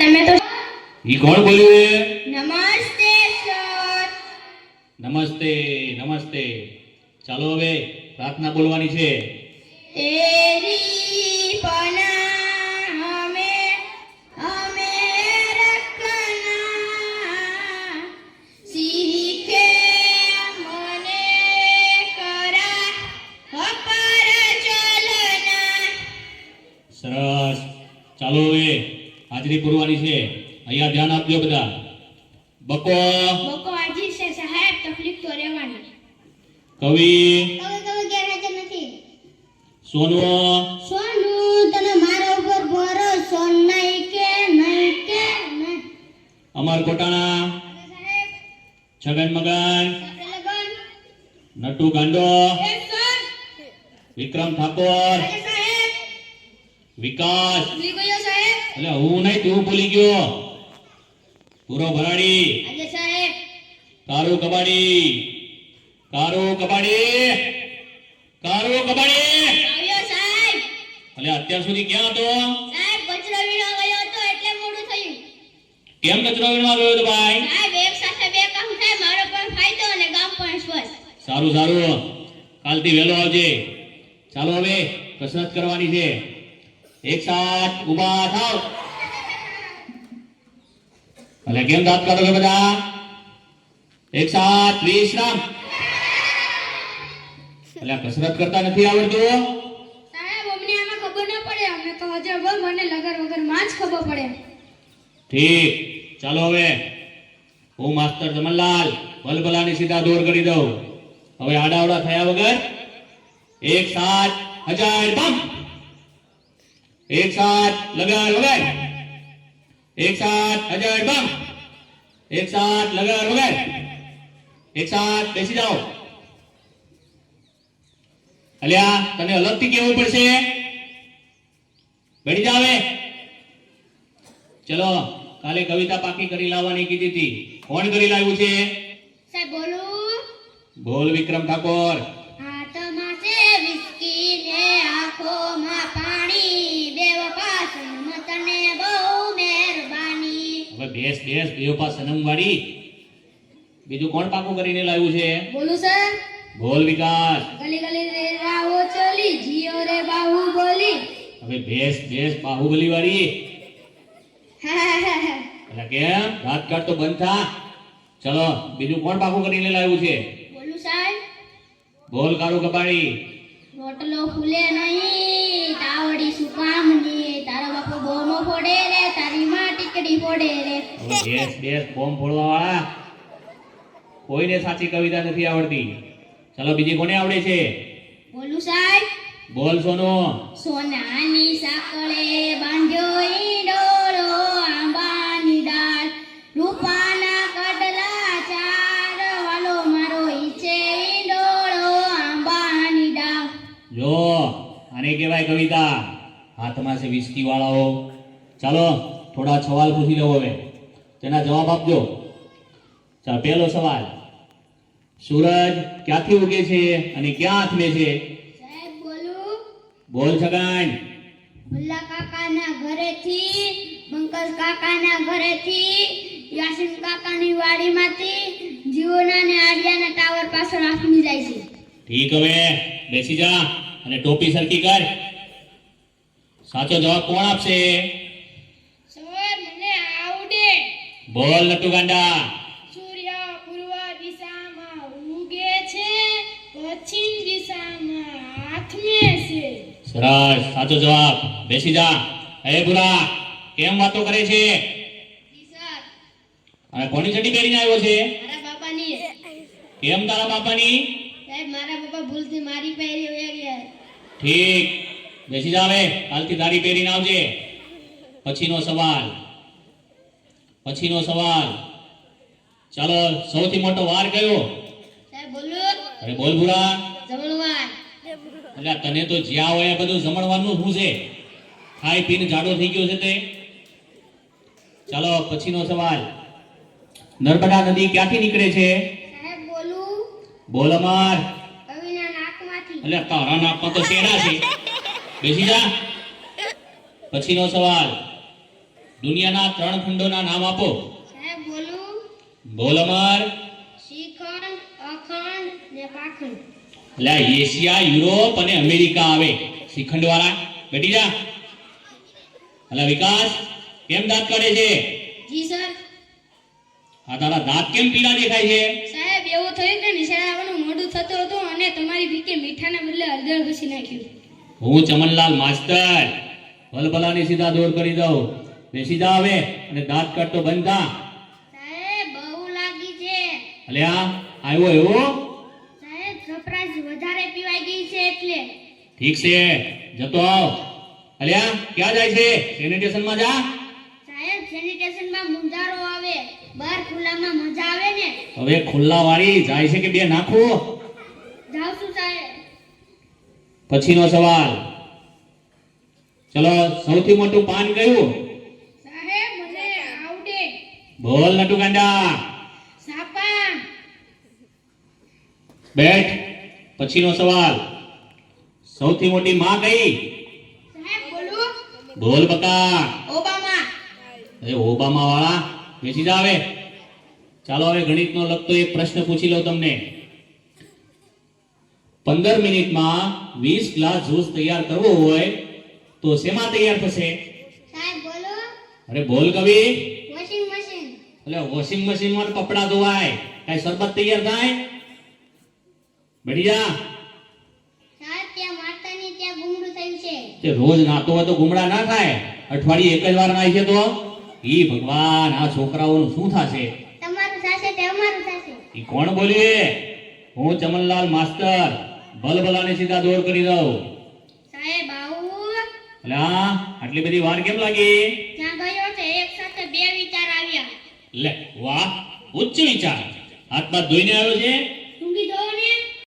તમે તો ઈ કોણ બોલ્યું એ? નમસ્તે સર. નમસ્તે નમસ્તે. ચાલો હવે પ્રાર્થના બોલવાની છે. તેરી પના હાજરી પૂરવાની છે. અહીંયા ધ્યાન આપજો બધા. બકો. બકો આજી છે સાહેબ તકલીફ તો રહેવાની. કવિ. કવિ કવિ ગેરહાજર નથી? સોનુ. સોનુ તને મારા ઉપર ભરોસો નહીં કે નહીં કે અમર કોટાણા. છગન મગન. નટુ ગાંડો. વિક્રમ ઠાકોર. વિકાસ. એટલે હું નહીં તું ભૂલી ગયો. પૂરો ભરાડી. સાહેબ. કારો કબાડી. કારો કબાડી. કારો કબાડી. સાહેબ. એટલે અત્યાર સુધી ક્યાં હતો? સાહેબ કચરો વીણો ગયો હતો એટલે મોડું થયું. કેમ કચરો વીણવા ગયો હતો ભાઈ? સાહેબ એક સાથે બે કામ થાય મારો પણ ફાયદો અને ગામ પણ સ્વસ્થ. સારું સારું. કાલથી વહેલો આવજે. ચાલો હવે કસરત કરવાની છે. એક સાથ ઊભા થાવ. એટલે કેમ દાંત કાઢો છો બધા? એક સાથ વિશ્રામ એટલે કસરત કરતા નથી આવડતું સાહેબ અમને આમાં ખબર ન પડે. અમને તો હજર વગ અને લગર વગરમાં જ ખબર પડે. ઠીક. ચાલો હવે. હું માસ્તર જમનલાલ ભલભલાની સીધા દોર કરી દઉં. હવે આડાવડા થયા વગર એક સાથ હજાર બમ. એક સાથ લગાર વગાડ. એક સાથ અજય બમ. એક સાથ લગાડ વગાડ. એક સાથ બેસી જાઓ. અલ્યા તને અલગથી કેવું પડશે? બેઠી જાવે ચલો કાલે કવિતા પાકી કરી લાવવાની કીધી હતી. કોણ કરી લાવ્યું છે? સાહેબ બોલું. બોલ વિક્રમ ઠાકોર. બેસ બેસ બેવપા સનમ વાળી બીજું કોણ પાકું કરીને લાવ્યું છે? બોલું સર. બોલ વિકાસ. ગલી ગલી રે રાવો ચલી જીઓ રે બાહુ બોલી હવે બેસ બેસ બાહુબલી વાળી એટલે કેમ દાંત કાઢ તો બંધ થા. ચલો બીજું કોણ પાકું કરીને લાવ્યું છે? બોલું સાહેબ. બોલ કાળું કપાળી. રોટલો ફૂલે નહીં તાવડી શું કામની તારો બાપો બોમો ફોડે રે. ટીકડી ફોડે રે. બેસ બેસ બોમ્બ ફોડવા વાળા કોઈને સાચી કવિતા નથી આવડતી. ચલો બીજી કોને આવડે છે? બોલું સાહેબ. બોલ સોનો. સોનાની સાકળે બાંધ્યો ઈંડોરો આંબાની ડાળ. રૂપાના કડલા ચાર વાલો મારો ઈચે ઈંડોળો આંબાની ડાળ. જો આને કહેવાય કવિતા. હાથમાં છે વિસ્કી વાળાઓ. ચાલો થોડા સવાલ પૂછી લઉં હવે. તેના જવાબ આપજો. ચાલ પહેલો સવાલ. સૂરજ ક્યાંથી ઉગે છે અને ક્યાં આથમે છે? સાહેબ બોલું. બોલ છગન. ભુલ્લા કાકાના ઘરેથી બંકસ કાકાના ઘરેથી યાસીન કાકાની વાડીમાંથી જીઓના ને આડિયાના ટાવર પાછળ આપીને જાય છે. ઠીક હવે. બેસી જા અને ટોપી સરખી કર. સાચો જવાબ કોણ આપશે સર મને આવડે બોલ નટુ ગાંડા. સૂર્ય પૂર્વ દિશામાં ઉગે છે પશ્ચિમ દિશામાં આથમે છે. સરસ સાચો જવાબ. બેસી જા. હે બુરા કેમ વાતો કરે છે? અને કોની ચડી પહેરીને આવ્યો છે? મારા બાપાની. કેમ તારા બાપાની? સાહેબ મારા બાપા ભૂલથી મારી પહેરી હોય ગયા. ઠીક. બેસી જાવે કાલથી દાઢી પહેરીને આવજે. પછીનો સવાલ. પછીનો સવાલ. ચાલો સૌથી મોટો વાર કયો? અરે બોલ ભૂરા. એટલે તને તો જ્યાં હોય બધું જમણવાનું શું છે? ખાઈ પીને જાડો થઈ ગયો છે તે. ચાલો પછીનો સવાલ. નર્મદા નદી ક્યાંથી નીકળે છે? બોલ. અમાર. એટલે તારા નાકમાં તો શેરા છે. બેસી જા. પછીનો સવાલ. દુનિયાના ત્રણ ખંડોના નામ આપો. સાહેબ બોલું. બોલ અમર. શ્રીખંડ અખંડ ને પાખંડ. એટલે એશિયા યુરોપ અને અમેરિકા આવે. શ્રીખંડ વાળા બેટી જા. એટલે વિકાસ કેમ દાંત કાઢે છે? જી સર. આ તારા દાંત કેમ પીળા દેખાય છે? સાહેબ એવું થયું કે નિશાળ આવવાનું મોડું થતું હતું અને તમારી ભીકે મીઠાના બદલે હળદર ઘસી નાખ્યું. હું ચમનલાલ માસ્તર. ભલભલાની સીધા દોર કરી દઉં. બેસી જા હવે અને દાંત કાઢતો બંધ. થા સાહેબ બહુ લાગી છે. આ આવ્યો એવો? સાહેબ સરપ્રાઈઝ વધારે પીવાઈ ગઈ છે એટલે. ઠીક છે જતો આવ. અલ્યા ક્યાં જાય છે? સેનિટેશનમાં જા. સાહેબ સેનિટેશનમાં મુંજારો આવે. બહાર ખુલ્લામાં મજા આવે ને. હવે ખુલ્લા વાળી જાય છે કે બે નાખો? જાવ છું સાહેબ. પછીનો સવાલ. ચલો સૌથી મોટું પાન કયું? બોલ નટુ ગાંડા. સાપા. બેઠ. પછીનો સવાલ. સૌથી મોટી માં કઈ? સાહેબ બોલું. બોલ બકા. ઓબામા. એ ઓબામા વાળા. બેસી જા હવે. ચાલો હવે ગણિતનો લગતો એક પ્રશ્ન પૂછી લઉં તમને. પંદર મિનિટમાં વીસ ગ્લાસ જ્યુસ તૈયાર કરવો હોય તો શેમાં તૈયાર થશે? સાહેબ બોલું. અરે બોલ કવિ. એટલે વોશિંગ મશીનમાં કપડા ધોવાય. કઈ શરબત તૈયાર થાય? તે રોજ નાતો હોય તો ગુમડા ના થાય. અઠવાડિયે એક જ વાર નાય છે તો? ઈ ભગવાન આ છોકરાઓનું શું થશે? તમારું થશે તે અમારું થશે. ઈ કોણ બોલ્યું એ? હું ચમનલાલ માસ્ટર બલબલાને સીધા દોર કરી દઉં. સાહેબ આવું? એટલે આટલી બધી વાર કેમ લાગી? ક્યાં ગયો છે એક સાથે બે વિચાર આવ્યા લે વાહ ઉચ્ચ વિચાર. હાથ બાદ ધોઈને આવ્યો છે.